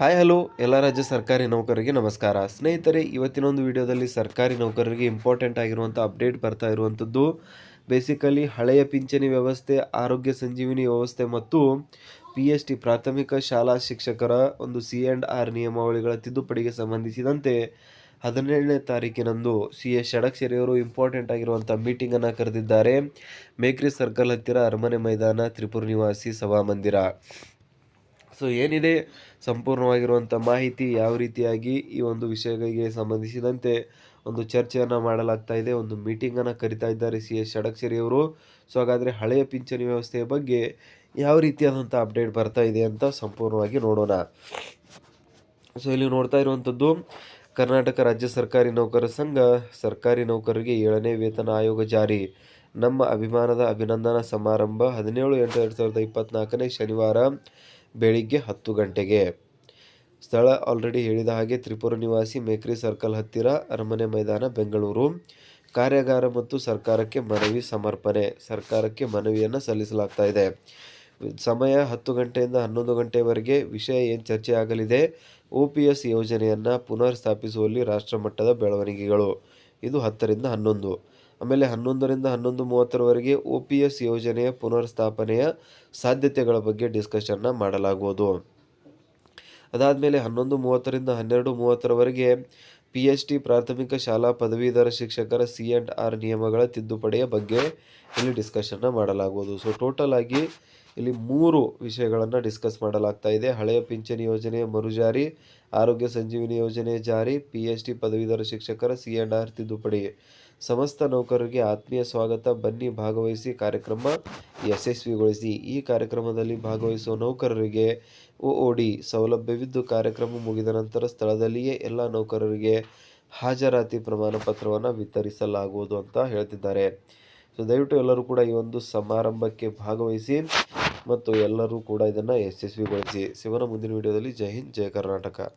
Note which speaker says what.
Speaker 1: Hi hello, ಎಲ್ಲ ರಾಜ್ಯ ಸರ್ಕಾರಿ ನೌಕರರಿಗೆ ನಮಸ್ಕಾರ. ಸ್ನೇಹಿತರೆ ಇವತ್ತಿನ ಒಂದು ವಿಡಿಯೋದಲ್ಲಿ ಸರ್ಕಾರಿ ನೌಕರರಿಗೆ ಇಂಪಾರ್ಟೆಂಟ್ ಆಗಿರುವಂಥ ಅಪ್ಡೇಟ್ ಬರ್ತಾ ಇರುವಂಥದ್ದು ಬೇಸಿಕಲಿ ಹಳೆಯ ಪಿಂಚಣಿ ವ್ಯವಸ್ಥೆ, ಆರೋಗ್ಯ ಸಂಜೀವಿನಿ ವ್ಯವಸ್ಥೆ ಮತ್ತು ಪಿ ಎಸ್ ಟಿ ಪ್ರಾಥಮಿಕ ಶಾಲಾ ಶಿಕ್ಷಕರ ಒಂದು ಸಿ ಆ್ಯಂಡ್ ಆರ್ ನಿಯಮಾವಳಿಗಳ ತಿದ್ದುಪಡಿಗೆ ಸಂಬಂಧಿಸಿದಂತೆ ಹದಿನೇಳನೇ ತಾರೀಕಿನಂದು ಸಿ ಎಸ್ ಷಡಕ್ಷರಿಯವರು ಇಂಪಾರ್ಟೆಂಟ್ ಆಗಿರುವಂಥ ಮೀಟಿಂಗನ್ನು ಕರೆದಿದ್ದಾರೆ. ಮೇಕ್ರಿ ಸರ್ಕಲ್ ಹತ್ತಿರ ಅರಮನೆ ಮೈದಾನ, ತ್ರಿಪುರ ನಿವಾಸಿ ಸಭಾಮಂದಿರ ಸೊ ಏನಿದೆ? ಸಂಪೂರ್ಣವಾಗಿರುವಂಥ ಮಾಹಿತಿ ಯಾವ ರೀತಿಯಾಗಿ ಈ ಒಂದು ವಿಷಯಗಳಿಗೆ ಸಂಬಂಧಿಸಿದಂತೆ ಒಂದು ಚರ್ಚೆಯನ್ನು ಮಾಡಲಾಗ್ತಾ ಇದೆ, ಒಂದು ಮೀಟಿಂಗನ್ನು ಕರಿತಾ ಇದ್ದಾರೆ ಸಿ ಎಸ್ ಷಡಕ್ಷರಿಯವರು. ಸೊ ಹಾಗಾದರೆ ಹಳೆಯ ಪಿಂಚಣಿ ವ್ಯವಸ್ಥೆಯ ಬಗ್ಗೆ ಯಾವ ರೀತಿಯಾದಂಥ ಅಪ್ಡೇಟ್ ಬರ್ತಾ ಇದೆ ಅಂತ ಸಂಪೂರ್ಣವಾಗಿ ನೋಡೋಣ. ಸೊ ಇಲ್ಲಿ ನೋಡ್ತಾ ಇರುವಂಥದ್ದು, ಕರ್ನಾಟಕ ರಾಜ್ಯ ಸರ್ಕಾರಿ ನೌಕರ ಸಂಘ, ಸರ್ಕಾರಿ ನೌಕರರಿಗೆ ಏಳನೇ ವೇತನ ಆಯೋಗ ಜಾರಿ. ನಮ್ಮ ಅಭಿಮಾನದ ಅಭಿನಂದನಾ ಸಮಾರಂಭ ಹದಿನೇಳು ಎಂಟು ಎರಡು ಸಾವಿರದ ಇಪ್ಪತ್ತ್ನಾಲ್ಕನೇ ಶನಿವಾರ ಬೆಳಿಗ್ಗೆ ಹತ್ತು ಗಂಟೆಗೆ. ಸ್ಥಳ ಆಲ್ರೆಡಿ ಹೇಳಿದ ಹಾಗೆ ತ್ರಿಪುರ ನಿವಾಸಿ ಮೇಕ್ರಿ ಸರ್ಕಲ್ ಹತ್ತಿರ ಅರಮನೆ ಮೈದಾನ, ಬೆಂಗಳೂರು. ಕಾರ್ಯಾಗಾರ ಮತ್ತು ಸರ್ಕಾರಕ್ಕೆ ಮನವಿ ಸಮರ್ಪಣೆ. ಸರ್ಕಾರಕ್ಕೆ ಮನವಿಯನ್ನು ಸಲ್ಲಿಸಲಾಗ್ತಾ ಇದೆ. ಸಮಯ ಹತ್ತು ಗಂಟೆಯಿಂದ ಹನ್ನೊಂದು ಗಂಟೆವರೆಗೆ. ವಿಷಯ ಏನು ಚರ್ಚೆ ಆಗಲಿದೆ? ಒ ಪಿ ಎಸ್ ಯೋಜನೆಯನ್ನು ಪುನರ್ ಸ್ಥಾಪಿಸುವಲ್ಲಿ ರಾಷ್ಟ್ರಮಟ್ಟದ ಬೆಳವಣಿಗೆಗಳು. ಇದು ಹತ್ತರಿಂದ ಹನ್ನೊಂದು. ಆಮೇಲೆ ಹನ್ನೊಂದರಿಂದ ಹನ್ನೊಂದು ಮೂವತ್ತರವರೆಗೆ ಒ ಪಿ ಎಸ್ ಯೋಜನೆಯ ಪುನರ್ಸ್ಥಾಪನೆಯ ಸಾಧ್ಯತೆಗಳ ಬಗ್ಗೆ ಡಿಸ್ಕಷನ್ನ ಮಾಡಲಾಗುವುದು. ಅದಾದಮೇಲೆ ಹನ್ನೊಂದು ಮೂವತ್ತರಿಂದ ಹನ್ನೆರಡು ಮೂವತ್ತರವರೆಗೆ ಪಿ ಎಚ್ ಡಿ ಪ್ರಾಥಮಿಕ ಶಾಲಾ ಪದವೀಧರ ಶಿಕ್ಷಕರ ಸಿ ಆ್ಯಂಡ್ ಆರ್ ನಿಯಮಗಳ ತಿದ್ದುಪಡಿಯ ಬಗ್ಗೆ ಇಲ್ಲಿ ಡಿಸ್ಕಷನ್ನ ಮಾಡಲಾಗುವುದು. ಸೊ ಟೋಟಲ್ ಆಗಿ ಇಲ್ಲಿ ಮೂರು ವಿಷಯಗಳನ್ನು ಡಿಸ್ಕಸ್ ಮಾಡಲಾಗ್ತಾ ಇದೆ. ಹಳೆಯ ಪಿಂಚಣಿ ಯೋಜನೆ ಮರುಜಾರಿ, ಆರೋಗ್ಯ ಸಂಜೀವಿನಿ ಯೋಜನೆ ಜಾರಿ ಪಿ ಎಚ್ ಡಿ ಪದವೀಧರ ಶಿಕ್ಷಕರ ಸಿ ಆ್ಯಂಡ್ ಆರ್ ತಿದ್ದುಪಡಿ. ಸಮಸ್ತ ನೌಕರರಿಗೆ ಆತ್ಮೀಯ ಸ್ವಾಗತ. ಬನ್ನಿ, ಭಾಗವಹಿಸಿ, ಕಾರ್ಯಕ್ರಮ ಯಶಸ್ವಿಗೊಳಿಸಿ. ಈ ಕಾರ್ಯಕ್ರಮದಲ್ಲಿ ಭಾಗವಹಿಸುವ ನೌಕರರಿಗೆ ಒ ಒ ಡಿ, ಸೌಲಭ್ಯವಿದ್ದು ಕಾರ್ಯಕ್ರಮ ಮುಗಿದ ನಂತರ ಸ್ಥಳದಲ್ಲಿಯೇ ಎಲ್ಲ ನೌಕರರಿಗೆ ಹಾಜರಾತಿ ಪ್ರಮಾಣ ಪತ್ರವನ್ನು ವಿತರಿಸಲಾಗುವುದು ಅಂತ ಹೇಳ್ತಿದ್ದಾರೆ. ಸೊ ದಯವಿಟ್ಟು ಎಲ್ಲರೂ ಕೂಡ ಈ ಒಂದು ಸಮಾರಂಭಕ್ಕೆ ಭಾಗವಹಿಸಿ. ಮತ್ತು ಎಲ್ಲರೂ ಕೂಡ ಇದನ್ನ ಯಶಸ್ವಿಗೊಳಿಸಿ. ಶಿವನ ಮುಂದಿನ ವಿಡಿಯೋದಲ್ಲಿ. ಜೈ ಹಿಂದ್ ಜೈ ಕರ್ನಾಟಕ.